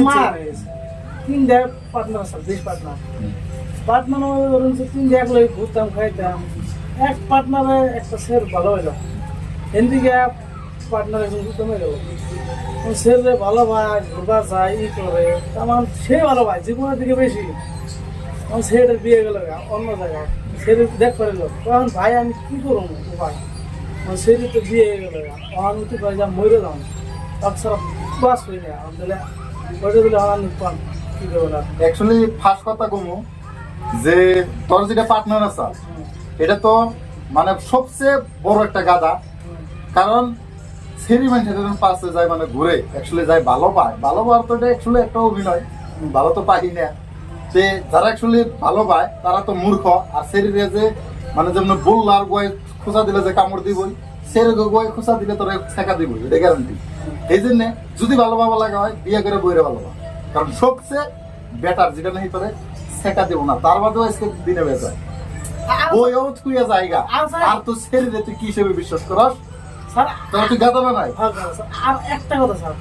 আমার তিনটা পার্টনার আছে, বিশ পার্টনার পার্টনার ধরুন তিনটা এক লগে ঘুরতাম এক পার্টনারে একটা শের ভালো হইল। এদিকে পার্টনার একজন কমে গেল শেরে ভালো ভাই, ঘুরবা যায়, ই করে। আমার সে ভালো ভাই জীবনের দিকে বেশি। আমার ছেলেটার বিয়ে গেল অন্য জায়গায়। ছেলে দেখ করে গেল তখন ভাই, আমি কি করব উপায়? আমার তো বিয়ে গেল গা। আমি তো ভাই মরে যাও। তাছাড়া বাস হয়ে যায় তাহলে ফার্স্ট কথা যে যেটা এটা তো মানে সবচেয়ে বড় একটা গাদা কারণ পাশে যায় মানে ঘুরে অ্যাকচুয়ালি যায় ভালো পায়। ভালো পাওয়ার তো এটা একটা অভিনয়। ভালো তো পাই না। যে যারা ভালো পায়, তারা তো মূর্খ। আর সেরিরে যে মানে যেমন বলল আর গোয় খোঁচা দিলে যে কামড় দিবই। সেরে গোয় খোঁচা দিলে তোরা শেখা দিবই এটা গ্যারান্টি এই জন্য যদি ভালো পাবা লাগা হয় বিয়ে করে বইরে ভালো পাবা কারণ সবচেয়ে বেটার যেটা নেই পারে শেখা দেবো না। তার বাদেও আজকে দিনে বেচায় বইও থুয়ে জায়গা আর তো তুই কি হিসেবে বিশ্বাস করস? তোর তুই গাদা না নাই? স্যার। আর একটা কথা স্যার।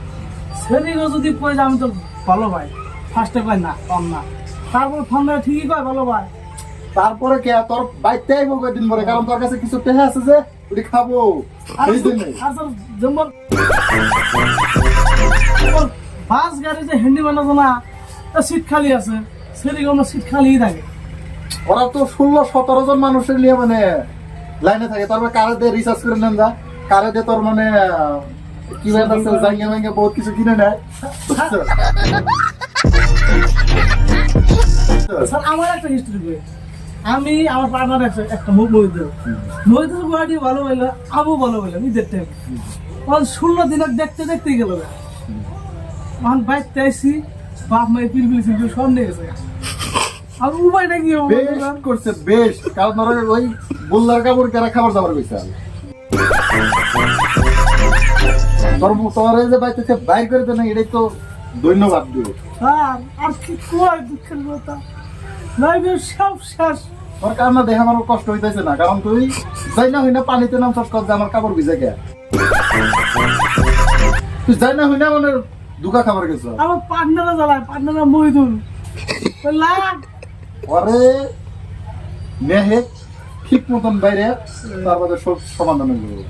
যদি কয় যে আমি তো ভালো ভাই ফার্স্টে কয় না কম না। তারপর ফোন দিয়ে ঠিকই কয় ভালো ভাই তারপরে কে? তোর বাইতে আইবো কয়দিন পরে। কারণ তোর কাছে কিছু টেহা আছে যে? ওটি খাব। সেই জন্য। যেমন বাস গাড়ি যে হ্যান্ডি বানাতো না তা সিট খালি আছে। সেরকম সিট খালিই থাকে। ওরা তো ষোলো সতেরো জন মানুষের নিয়ে মানে লাইনে থাকে। তারপরে কারে দিয়ে রিসার্চ করে নেন যা। কারে দিয়ে তোর মানে কি আছে? জাঙ্গে মাঙ্গে বহুত কিছু কিনে নেয়? স্যার আমার একটা হিস্ট্রি বই আমি আমার পার্টনার একটা একটা মহিদুর মহিদুর গুয়াহাটি ভালো বলল আবু ভালো বলল নিজের টাইম তখন ষোলো দিন দেখতে দেখতে গেল তখন বাইকতে আইসি বাপ মায়ের পিলপিল সিলপিল সব নিয়ে গেছে। আর উপায়টা কি করছে বেশ। কারণ ওই বুল্লার কাপড় কেরা খাবার দাবার কইছে আমি তোর তোর যে বাইতে বাইর করে দে না এটাই তো ধন্যবাদ দিব। আর আর কি কয় দুঃখের কথা। লাইফের সব শেষ তোর কারণে দেখে আমার কষ্ট হইতেছে না কারণ তুই যাই না হই না পানিতে নাম সস কর আমার কাপড় ভিজে গে তুই যাই না হই না মানে দুকা খাবার গেছ আমার পার্টনারা জ্বালায় পার্টনারা মহিদুল পরে নেহে ঠিক মতন বাইরে তারপরে সব সমাধান হয়ে